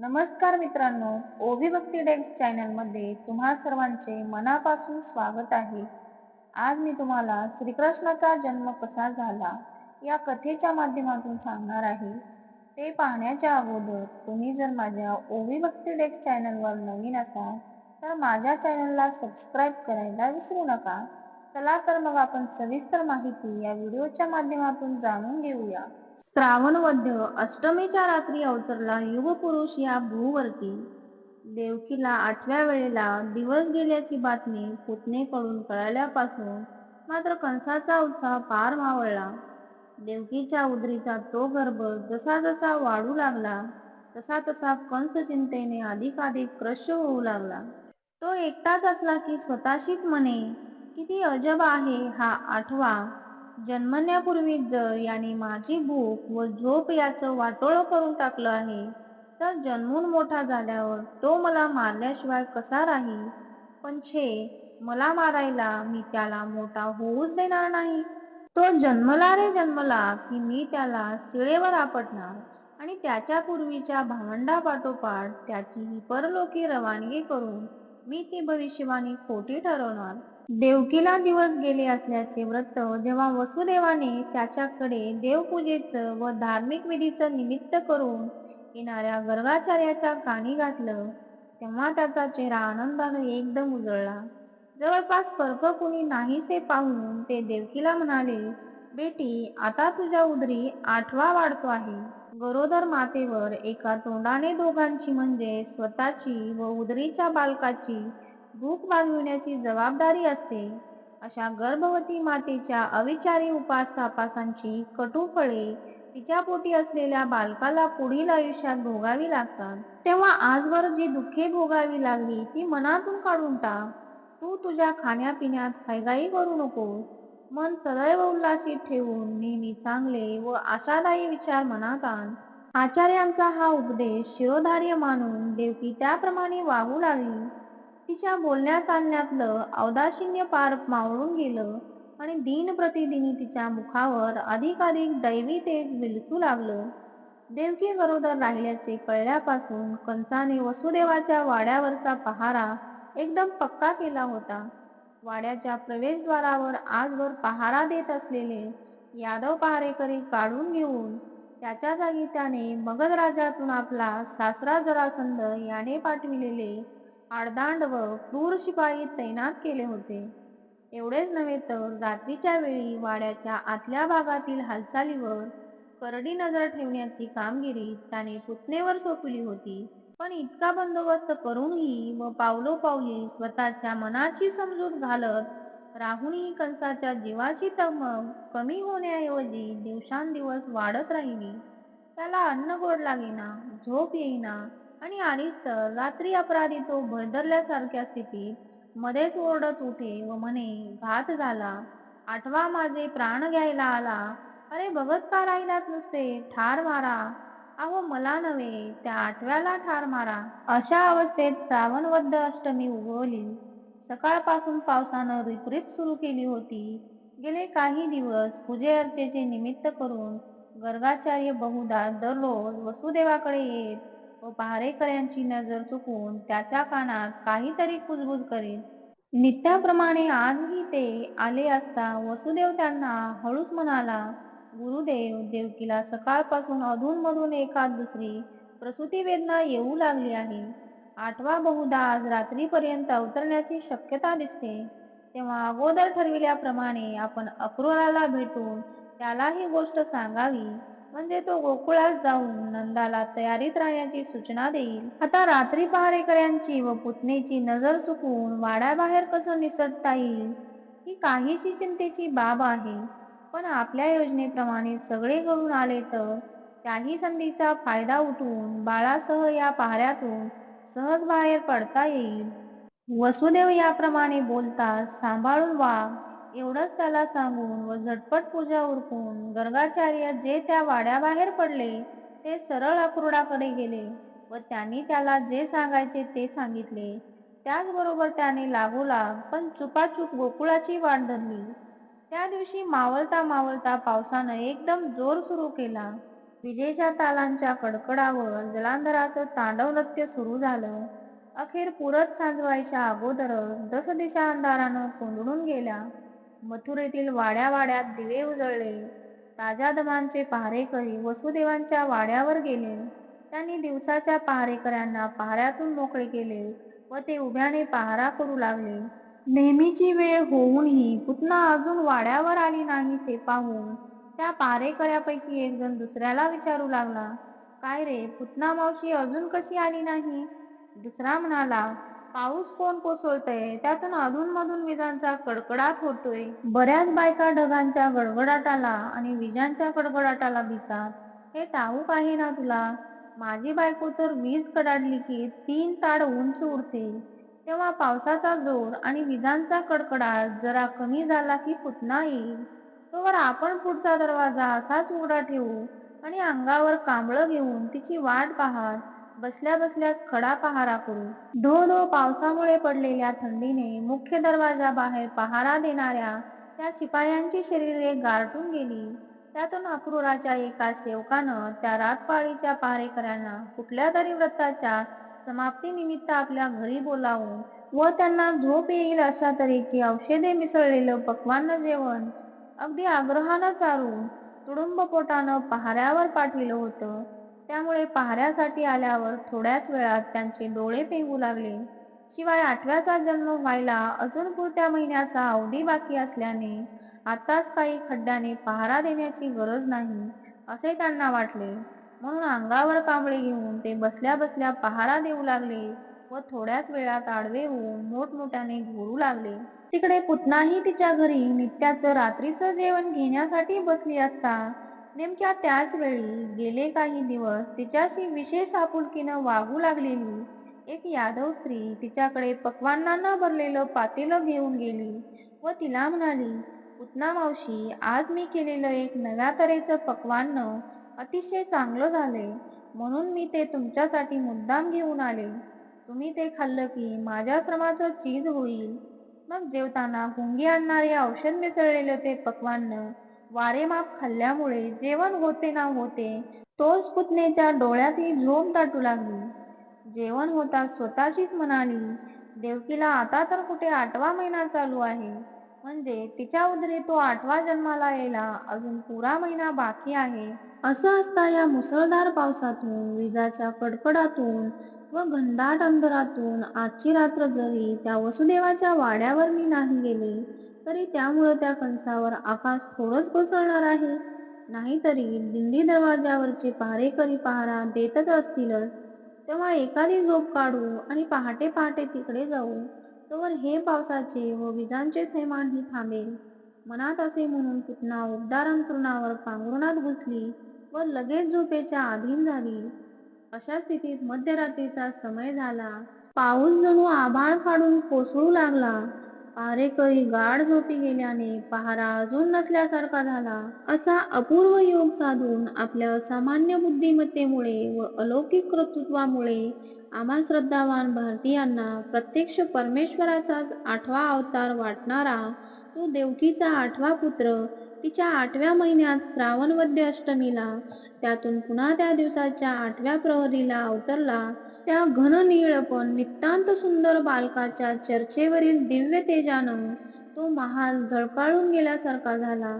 नमस्कार मित्रांनो ओबी भक्ती डेस्क चॅनलमध्ये तुम्हा सर्वांचे मनापासून स्वागत आहे. आज मी तुम्हाला श्रीकृष्णाचा जन्म कसा झाला या कथेच्या माध्यमातून सांगणार आहे. ते पाहण्याच्या अगोदर तुम्ही जर माझ्या ओवी भक्ती डेस्क चॅनलवर नवीन असाल तर माझ्या चॅनलला सबस्क्राईब करायला विसरू नका. चला तर मग आपण सविस्तर माहिती या व्हिडिओच्या माध्यमातून जाणून घेऊया. श्रावण वद्य अष्टमीच्या रात्री अवतरला युगपुरुष या भूवरती. देवकीला आठव्या वेळेला दिवस गेल्याची बातमी पुतणेकडून कळाल्यापासून मात्र कंसाचा उत्साह पार मावळला. देवकीच्या उदरीचा तो गर्भ जसा जसा वाढू लागला तसा तसा कंस चिंतेने अधिकाधिक क्रश होऊ लागला. तो एकटाच असला की स्वतःशीच म्हणे किती अजब आहे हा आठवा. जन्मण्यापूर्वी जर याने माझी भूक व झोप याचं वाटोळ करून टाकलं आहे तर जन्मून मोठा झाल्यावर तो मला मारल्याशिवाय कसा राहील? पण छे मला मारायला मी त्याला मोठा होऊच देणार नाही. तो जन्मला रे जन्मला की मी त्याला शिळेवर आपटणार आणि त्याच्या पूर्वीच्या भावंडापाठोपाठ त्याची ही परलोकी रवानगी करून मी ती भविष्यवाणी खोटी ठरवणार. देवकीला दिवस गेले असल्याचे व्रत जेव्हा वसुदेवाने त्याच्याकडे देवपूजेचं व धार्मिक विधीचं निमित्त करून येणाऱ्या गर्गाचार्याच्या काणी घातलं तेव्हा त्याचा चेहरा आनंदाने एकदम उजळला. जवळपास पर्प कुणी नाहीसे पाहून ते देवकीला म्हणाले बेटी आता तुझ्या उदरी आठवा वाढतो आहे. गरोदर मातेवर एका तोंडाने दोघांची म्हणजे स्वतःची व उदरीच्या बालकाची भूक भागविण्याची जबाबदारी असते. अशा गर्भवती मातेच्या अविचारी उपास तापासांची कटू फळे तिच्या पोटी असलेल्या बालकाला पुढील आयुष्यात भोगावी लागतात. तेव्हा आजवर जी दुःखे भोगावी लागली ती मनातून काढून टाक. तू तुझ्या खाण्यापिण्यात हैगाई करू नको. मन सदैव उल्लासित ठेवून नेहमी चांगले व आशादायी विचार मनात आण. आचार्यांचा हा उपदेश शिरोधार्य मानून देवकी त्याप्रमाणे वागू लागली. तिच्या बोलण्या चालण्यातलं औदाशिन्य पार मावळून गेलं आणि दिन प्रतिदिनी तिच्या मुखावर अधिकाधिक दैवी तेज विलसू लागलं. देवकी गरोदर राहिल्याचे कळल्यापासून कंसाने वसुदेवाच्या वाड्यावरचा पहारा एकदम पक्का केला होता. वाड्याच्या प्रवेशद्वारावर आजवर पहारा देत असलेले यादव पहारेकरी काढून घेऊन त्याच्या जागी त्याने मगध राजातून आपला सासरा जरासंध याने पाठविलेले आडदांड व क्रूर शिपाई तैनात केले होते. एवढेच नव्हे तर रात्रीच्या वेळी वाड्याच्या आतल्या भागातील हालचालीवर करडी नजर ठेवण्याची कामगिरी त्याने पुतणेवर सोपली होती. पण इतका बंदोबस्त करूनही व पावलोपावली स्वतःच्या मनाची समजूत घालत राहुणी कंसाच्या जीवाची तमक कमी होण्याऐवजी दिवसांदिवस वाढत राहिली. त्याला अन्न गोड लागेना झोप येईना आणि आलीच तर रात्री अपराधी तो भयदरल्यासारख्या स्थितीत मध्येच ओरडत उठे व म्हणे घात झाला. आठवा माझे प्राण घ्यायला आला. अरे बघत का राहिलात नुसते? ठार मारा. अहो मला नव्हे त्या आठव्याला ठार मारा. अशा अवस्थेत श्रावणवद्ध अष्टमी उगवली. सकाळपासून पावसानं रिपरिप सुरू केली होती. गेले काही दिवस पूजे अर्चेचे निमित्त करून गर्गाचार्य बहुधा दररोज वसुदेवाकडे येत व पहारेकऱ्यांची नजर चुकून त्याच्या कानात काहीतरी कुजबुज करीत नित्याप्रमाणे आजही ते आले असता वसुदेव त्यांना हळूच म्हणाला गुरुदेव देवकीला सकाळपासून अधूनमधून एखाद दुसरी प्रसूती वेदना येऊ लागली आहे. आठवा बहुधा आज रात्रीपर्यंत अवतरण्याची शक्यता दिसते. तेव्हा अगोदर ठरविल्याप्रमाणे आपण अक्रोराला भेटून त्याला ही गोष्ट सांगावी. म्हणजे तो गोकुळात जाऊन नंदाला तयारीत राहण्याची सूचना देईल. आता रात्री पहारेकऱ्यांची व पुतणेची नजर चुकून वाड्याबाहेर कसं निसटता येईल ही काहीशी चिंतेची बाब आहे. पण आपल्या योजनेप्रमाणे सगळे घडून आले तर त्याही संधीचा फायदा उठवून बाळासह या पहाऱ्यातून सहज बाहेर पडता येईल. वसुदेव याप्रमाणे बोलताच सांभाळून वाघ एवढंच त्याला सांगून व झटपट पूजा उरकून गर्गाचार्य जे त्या वाड्याबाहेर पडले ते सरळ अक्रूराकडे गेले व त्यांनी त्याला जे सांगायचे ते सांगितले. त्याचबरोबर त्याने लागोला पण चुपाचूप गोकुळाची वाट धरली. त्या दिवशी मावळता मावळता पावसानं एकदम जोर सुरू केला. विजेच्या तालांच्या कडकडावर जलांधराचं तांडव नृत्य सुरू झालं. अखेर पुरत सांजवायच्या अगोदरच दस दिशा अंधारानं कोंडून गेल्या. मथुरेतील वाड्या वाड्यात दिवे उजळले. ताज्या पहारेकरी वसुदेवांच्या वाड्यावर गेले. त्यांनी दिवसाच्या पहारेकऱ्यांना पहाऱ्यातून मोकळे केले व ते उभ्याने पहारा करू लागले. नेहमीची वेळ होऊनही पुतना अजून वाड्यावर आली नाही ते पाहून त्या पहारेकऱ्यापैकी एक जण दुसऱ्याला विचारू लागला. काय रे पुतना मावशी अजून कशी आली नाही? दुसरा म्हणाला पाऊस कोण कोसळतय? त्यातून अधूनमधून विजांचा कडकडाट होतोय. बऱ्याच बायका ढगांच्या गडगडाटाला आणि विजांच्या कडकडाटाला भितात. हे ठाऊक आहे ना तुला? माझी बायको तर वीज कडाडली की तीन ताड उंच उडते. तेव्हा पावसाचा जोर आणि विजांचा कडकडाट जरा कमी झाला की फुटना येईल तोवर आपण पुढचा दरवाजा असाच उघडा ठेवू आणि अंगावर कांबळं घेऊन तिची वाट पाहत. बसल्या बसल्याच खडा पहारा करू धो धो पावसामुळे पडलेल्या थंडीने मुख्य दरवाजा बाहेर पहारा देणाऱ्या त्या शिपायांची शरीरे गारटून गेली. त्यातून अक्रूराच्या एका सेवकानं त्या रातपाळीच्या पहारेकऱ्यांना कुठल्या तरी व्रताच्या समाप्तीनिमित्त आपल्या घरी बोलावून व त्यांना झोप येईल अशा तऱ्हेची औषधे मिसळलेलं पक्वान्न जेवण अगदी आग्रहानं चारून तुडुंब पोटानं पहाऱ्यावर पाठविलं होतं. त्यामुळे पाहण्यासाठी आल्यावर थोड्याच वेळात त्यांचे डोळे पेंगू लागले. शिवाय आठव्याचा जन्म व्हायला अजून पुढत्या महिन्याचा अवधी बाकी असल्याने आताच काही खड्ड्याने पहारा देण्याची गरज नाही असे त्यांना वाटले. म्हणून अंगावर कांबळे घेऊन ते बसल्या बसल्या पहारा देऊ लागले व थोड्याच वेळात आडवे होऊन मोठमोठ्याने घोरू लागले. तिकडे पुतनाही तिच्या घरी नित्याचं रात्रीचं जेवण घेण्यासाठी बसली असता नेमक्या त्याच वेळी गेले काही दिवस तिच्याशी विशेष आपुलकीनं वागू लागलेली एक यादव स्त्री तिच्याकडे पकवानांना भरलेलं पातेलं घेऊन गेली व तिला म्हणाली पुतना मावशी आज मी केलेलं एक नव्या तऱ्हेचं पकवान अतिशय चांगलं झालंय. म्हणून मी ते तुमच्यासाठी मुद्दाम घेऊन आले. तुम्ही ते खाल्लं की माझ्या श्रमाचं चीज होईल. मग जेवताना गुंगी आणणारे औषध मिसळलेलं ते पक्वान्न वारेमाप खाल्ल्यामुळे जेवण होते ना होते तोच पुतणेच्या डोळ्यातही झोम दाटू लागली. जेवण होता स्वतःशीच म्हणाली देवकीला आता तर कुठे आठवा महिना चालू आहे. म्हणजे तिच्या उदरे तो आठवा जन्माला यायला अजून पुरा महिना बाकी आहे. असं असता या मुसळधार पावसातून विजाच्या कडकडातून व घनदाट अंधारातून आजची रात्र जरी त्या वसुदेवाच्या वाड्यावर मी नाही गेले तरी त्यामुळे त्या कणसावर आकाश थोडंच कोसळणार आहे. नाहीतरी दिंडी दरवाजावरचे पहारेकरी पहारा देतच असतीलच. तेव्हा एखादी झोप काढू आणि पहाटे पहाटे तिकडे जाऊ. तोवर हे पावसाचे व विजांचे थैमानही थांबेल. मनात असे म्हणून पुतना उबदार अंतरुणावर पांघरुणात घुसली व लगेच झोपेच्या अधीन झाली. अशा स्थितीत मध्यरात्रीचा समय झाला. पाऊस जणू आभाळ फाडून कोसळू लागला. पहारेकरी गाढ झोपी गेल्याने पहारा अजून नसल्यासारखा झाला. असा अपूर्व योग साधून आपल्या सामान्य बुद्धिमत्तेमुळे व अलौकिक कर्तृत्वामुळे आम्हा श्रद्धावान भारतीयांना प्रत्यक्ष परमेश्वराचाच आठवा अवतार वाटणारा तो देवकीचा आठवा पुत्र तिच्या आठव्या महिन्यात श्रावणवद्य अष्टमीला त्यातून पुन्हा त्या दिवसाच्या आठव्या प्रहरीला अवतरला त्या घननीळ पण नितांत सुंदर बालकाच्या चर्चेवरील दिव्य तेजानं तो महाल झळकाळून गेल्यासारखा झाला.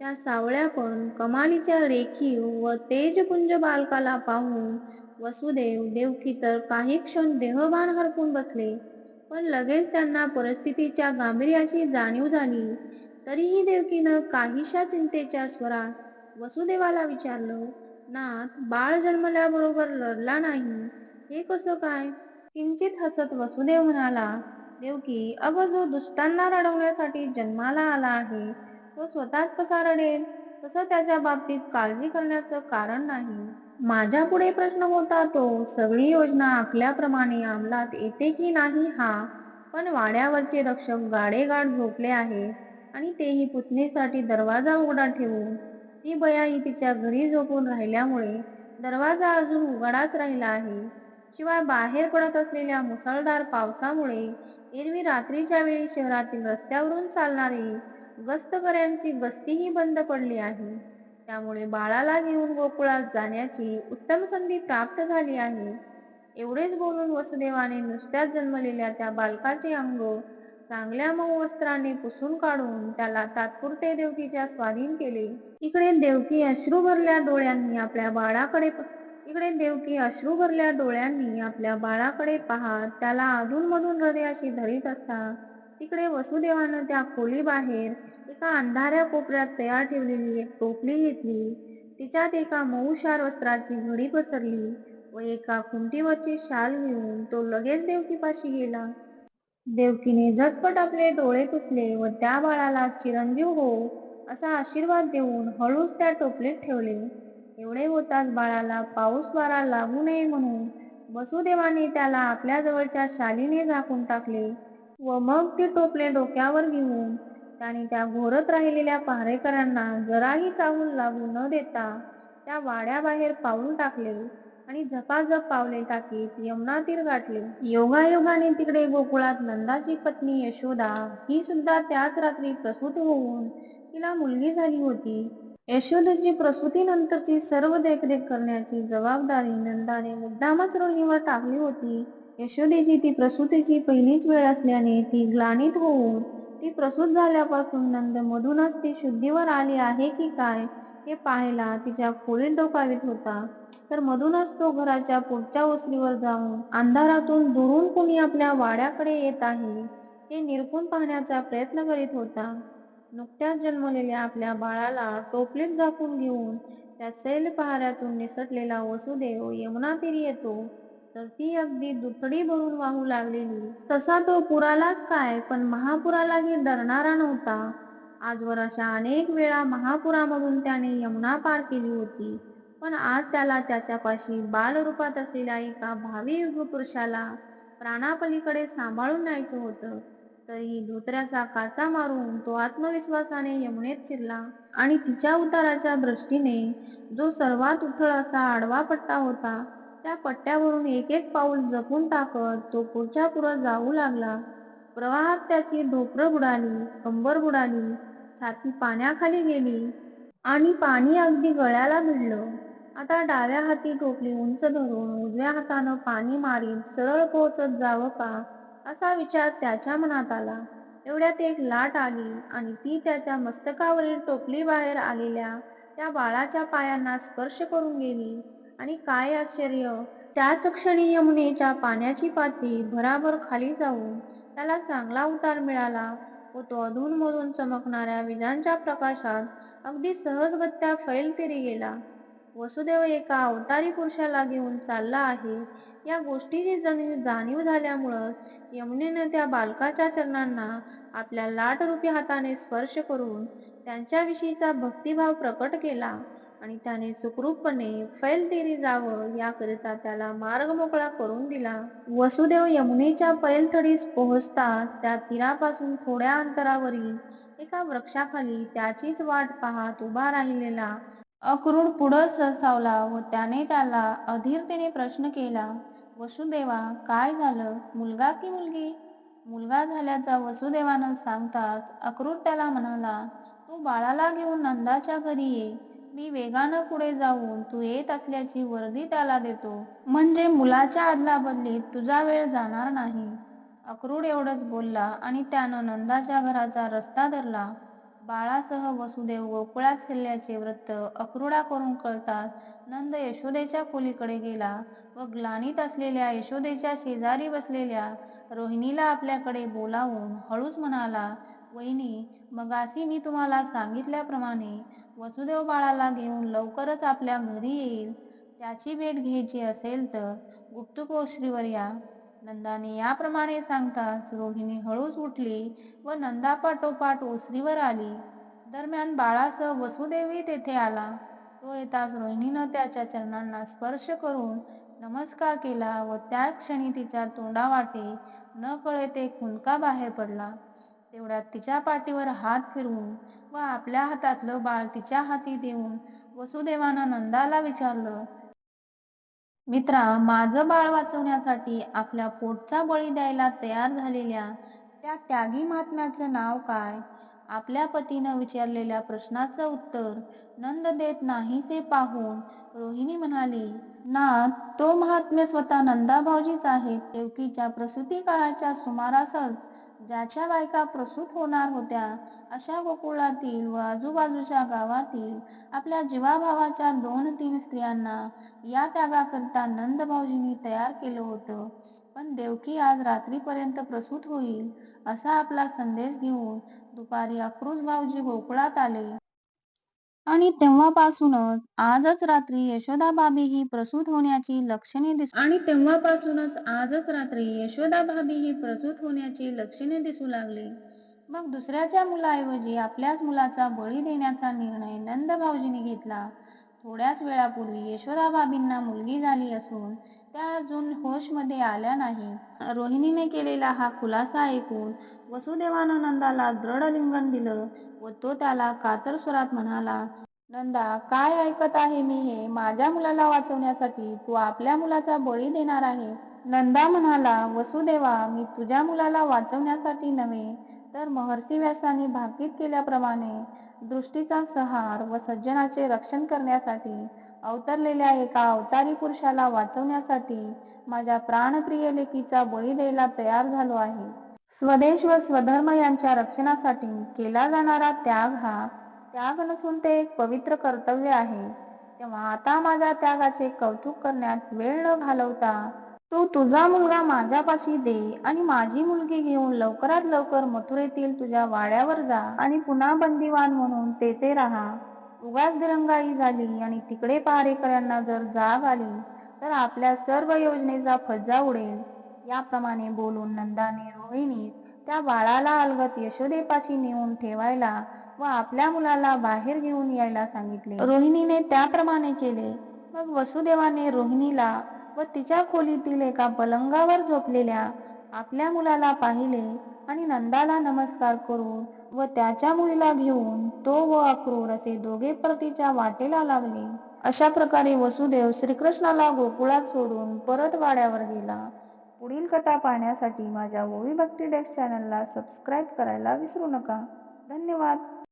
त्या सावळ्या पण कमालीच्या रेखीव व तेजपुंज बालकाला पाहून वसुदेव देवकी तर काही क्षण देहभान हरपून बसले पण लगेच त्यांना परिस्थितीच्या गांभीर्याची जाणीव झाली. तरीही देवकीनं काहीशा चिंतेच्या स्वरात वसुदेवाला विचारलं नाथ बाळ जन्मल्याबरोबर रडला नाही. हे कसं काय? किंचित हसत वसुदेव म्हणाला देवकी अगं जो दुष्टांना रडवण्यासाठी जन्माला आला आहे तो स्वतःच कसा रडेल? तसं त्याच्या बाबतीत काळजी करण्याचं कारण नाही. माझ्या पुढे प्रश्न होता तो सगळी योजना आखल्याप्रमाणे अंमलात येते की नाही हा? पण वाड्यावरचे रक्षक गाडेगाड झोपले आहे आणि तेही पुतणीसाठी दरवाजा उघडा ठेवून ती बयाई तिच्या घरी झोपून राहिल्यामुळे दरवाजा अजून उघडाच राहिला आहे. शिवाय बाहेर पडत असलेल्या मुसळधार पावसामुळे एरवी रात्रीच्या वेळी शहरातील रस्त्यावरून चालणारी गस्तकऱ्यांची गस्तीही बंद पडली आहे. त्यामुळे बाळाला घेऊन गोकुळात जाण्याची उत्तम संधी प्राप्त झाली आहे. एवढेच बोलून वसुदेवाने नुसत्याच जन्मलेल्या त्या बालकाचे अंग चांगल्या मऊ वस्त्राने पुसून काढून त्याला तात्पुरते देवकीच्या स्वाधीन केले. इकडे देवकी अश्रू भरल्या डोळ्यांनी आपल्या बाळाकडे इकडे देवकी अश्रू भरल्या डोळ्यांनी आपल्या बाळाकडे पाहत त्याला अधूनमधून हृदयाशी धरीत असता. तिकडे वसुदेवानं त्या खोली बाहेर एका अंधाऱ्या कोपऱ्यात तयार ठेवलेली एक टोपली घेतली. तिच्यात एका मऊशार वस्त्राची घडी पसरली व एका खुंटीवरची शाल घेऊन तो लगेच देवकीपाशी गेला. देवकीने झटपट आपले डोळे पुसले व त्या बाळाला चिरंजीव हो असा आशीर्वाद देऊन हळूच त्या टोपलीत ठेवले. एवढे होताच बाळाला पाऊस वारा लागू नये म्हणून. वसुदेवाने त्याला आपल्या जवळच्या शालीने झाकून टाकले व मग ती टोपले डोक्यावर घेऊन त्याने त्या घोरत राहिलेल्या पहारेकरांना जराही चाहूल लागू न देता त्या वाड्याबाहेर पाऊल टाकले आणि झपाझप पावले टाकीत यमुना तीर गाठले. योगायोगाने तिकडे गोकुळात नंदाची पत्नी यशोदा ही सुद्धा त्याच रात्री प्रसूत होऊन तिला मुलगी झाली होती. यशोदेची प्रसूतीनंतरची सर्व देखरेख करण्याची जबाबदारी नंदाने मुद्दामच रोहिणीवर टाकली होती. यशोदेची ती प्रसूतीची पहिलीच वेळ असल्याने ती ग्लानित होऊन ती प्रसूत झाल्यापासून नंद मधूनच ती शुद्धीवर आली आहे की काय हे पाहायला तिच्या खोलीत डोकावित होता. तर मधूनच तो घराच्या पुढच्या ओसरीवर जाऊन अंधारातून दुरून कुणी आपल्या वाड्याकडे येत आहे हे निरकून पाहण्याचा प्रयत्न करीत होता. नुकत्याच जन्मलेल्या आपल्या बाळाला टोपलीत झाकून घेऊन त्या सैल पहाऱ्यातून निसटलेला वसुदेव यमुना तीरी येतो. तर ती अगदी दुथडी भरून वाहू लागलेली. तसा तो पुरालाच काय पण महापुरालाही डरणारा नव्हता. आजवर अशा अनेक वेळा महापुरामधून त्याने यमुना पार केली होती. पण आज त्याला त्याच्यापाशी बालरूपात असलेल्या एका भावी युगपुरुषाला प्राणापलीकडे सांभाळून न्यायचं होतं. तरीही धोत्र्याचा काचा मारून तो आत्मविश्वासाने यमुनेत शिरला आणि तिच्या उताराच्या दृष्टीने जो सर्वात उथळ असा आडवा पट्टा होता त्या पट्ट्यावरून एक एक पाऊल जपून टाकत तो पुढच्या पुढं जाऊ लागला. प्रवाहात त्याची ढोपरं बुडाली कंबर बुडाली छाती पाण्याखाली गेली आणि पाणी अगदी गळ्याला भिडलं. आता डाव्या हाती टोपली उंच धरून उजव्या हातानं पाणी मारीत सरळ पोहोचत जावं का? असा विचार त्याच्या मनात आला. एवढ्यात एक लाट आली आणि ती त्याच्या मस्तकावरील टोपली बाहेर आलेल्या त्या बाळाच्या पायांना स्पर्श करून गेली. आणि काय आश्चर्य त्याच क्षणी यमुनेच्या पाण्याची पातळी भराभर खाली जाऊन त्याला चांगला उतार मिळाला. व तो अधूनमधून चमकणाऱ्या विजांच्या प्रकाशात अगदी सहजगत्या फैलतीरी गेला. वसुदेव एका अवतारी पुरुषाला घेऊन चालला आहे. या गोष्टीची जाणीव झाल्यामुळं यमुनेनं त्या बालकाच्या चरणांना आपल्या लाटरूपी हाताने स्पर्श करून त्यांच्याविषयीचा भक्तिभाव प्रकट केला आणि त्याने सुखरूपपणे फैलतीरी जावं याकरिता त्याला मार्ग मोकळा करून दिला. वसुदेव यमुनेच्या पैलथडीस पोहोचताच त्या तीरापासून थोड्या अंतरावरील एका वृक्षाखाली त्याचीच वाट पाहत उभा राहिलेला अक्रूर पुढं सरसावला व त्याने त्याला अधीरतेने प्रश्न केला वसुदेवा काय झालं? मुलगा की मुलगी? मुलगा झाल्याचा वसुदेवानं सांगताच अक्रूर त्याला म्हणाला तू बाळाला घेऊन नंदाच्या घरी ये. मी वेगानं पुढे जाऊन तू येत असल्याची वर्दी त्याला देतो. म्हणजे मुलाच्या आदला बदलीत तुझा वेळ जाणार नाही. अक्रूड एवढंच बोलला आणि त्यानं नंदाच्या घराचा रस्ता धरला. बाळासह वसुदेव गोकुळात शिरल्याचे वृत्त अक्रूराकडून कळतात नंद यशोदेच्या खोलीकडे गेला व ग्लानीत असलेल्या यशोदेच्या शेजारी बसलेल्या रोहिणीला आपल्याकडे बोलावून हळूच म्हणाला वहिनी मगासी मी तुम्हाला सांगितल्याप्रमाणे वसुदेव बाळाला घेऊन लवकरच आपल्या घरी येईल. त्याची भेट घ्यायची असेल तर गुप्तपोश्रीवर या नंदाने याप्रमाणे सांगताच रोहिणी हळूच उठली व नंदापाठोपाठ ओसरीवर आली. दरम्यान बाळासह वसुदेवही तेथे आला. तो येताच रोहिणीनं त्याच्या चरणांना स्पर्श करून नमस्कार केला व त्या क्षणी तिच्या तोंडावाटे न कळे ते खुंदका बाहेर पडला. तेवढ्यात तिच्या पाठीवर हात फिरवून व आपल्या हातातलं बाळ तिच्या हाती देऊन वसुदेवानं नंदाला विचारलं मित्रा माझं बाळ वाचवण्यासाठी आपल्या पोटचा बळी द्यायला तयार झालेल्या त्या त्यागी महात्म्याचं नाव काय? आपल्या पतीनं विचारलेल्या प्रश्नाचं उत्तर नंद देत नाहीसे पाहून रोहिणी म्हणाली ना तो महात्म्य स्वतः नंदा भाऊजीच आहेत देवकीच्या प्रसूती काळाच्या सुमारासच ज्याच्या बायका प्रसूत होणार होत्या अशा गोकुळातील व आजूबाजूच्या गावातील आपल्या जीवाभावाच्या दोन तीन स्त्रियांना या त्यागाकरता नंद भाऊजींनी तयार केलं होतं. पण देवकी आज रात्रीपर्यंत प्रसूत होईल असा आपला संदेश घेऊन दुपारी अक्रूज भाऊजी गोकुळात आले. आणि तेव्हापासूनच आजच रात्री यशोदा भाभी ही प्रसूत होण्याची लक्षणे दिस आणि तेव्हापासूनच आजच रात्री यशोदा भाभी ही प्रसूत होण्याची लक्षणे दिसू लागली. मग दुसऱ्याच्या मुलाऐवजी आपल्याच मुलाचा बळी देण्याचा निर्णय नंद भाऊजीने घेतला. थोड्याच वेळापूर्वी यशोदा भाभींना मुलगी झाली असून त्या अजून होशमध्ये आल्या नाही. रोहिणीने केलेला हा खुलासा ऐकून वसुदेवानं नंदाला दृढ लिंगन दिलं व तो त्याला कातर स्वरात म्हणाला नंदा काय ऐकत आहे मी हे? माझ्या मुलाला वाचवण्यासाठी तू आपल्या मुलाचा बळी देणार आहे. नंदा म्हणाला वसुदेवा मी तुझ्या मुलाला वाचवण्यासाठी नव्हे तर महर्षी व्यासाने भाकीत केल्याप्रमाणे दृष्टीचा सहार व सज्जनाचे रक्षण करण्यासाठी अवतरलेल्या एका अवतारी पुरुषाला वाचवण्यासाठी माझ्या प्राणप्रिय लेकीचा बळी द्यायला तयार झालो आहे. स्वदेश व स्वधर्म यांच्या रक्षणासाठी केला जाणारा त्याग हा त्याग नसून ते एक पवित्र कर्तव्य आहे. तेव्हा आता माझ्या त्यागाचे कौतुक करण्यात वेळ न घालवता तू तुझा मुलगा माझ्यापाशी दे आणि माझी मुलगी घेऊन लवकरात लवकर मथुरेतील तुझ्या वाड्यावर जा आणि पुन्हा बंदिवान म्हणून तेथे राहा. उगाच दिरंगाई झाली आणि तिकडे पहारेकऱ्यांना जर जाग आली तर आपल्या सर्व योजनेचा फज्जा उडेल. याप्रमाणे बोलून नंदाने रोहिणीस त्या बाळाला अलगत यशोदेपाशी नेऊन ठेवायला व आपल्या मुलाला बाहेर घेऊन यायला सांगितले. रोहिणीने त्याप्रमाणे केले. मग वसुदेवाने रोहिणीला व तिच्या खोलीतील एका पलंगावर झोपलेल्या आपल्या मुलाला पाहिले आणि नंदाला नमस्कार करून व त्याच्या मुलीला घेऊन तो व अक्रूर असे दोघे परतीच्या वाटेला लागले. अशा प्रकारे वसुदेव श्रीकृष्णाला गोकुळात सोडून परत वाड्यावर गेला. पुढील कथा पाहण्यासाठी माझ्या ओवी भक्ती डेस्क चॅनलला सबस्क्राईब करायला विसरू नका. धन्यवाद.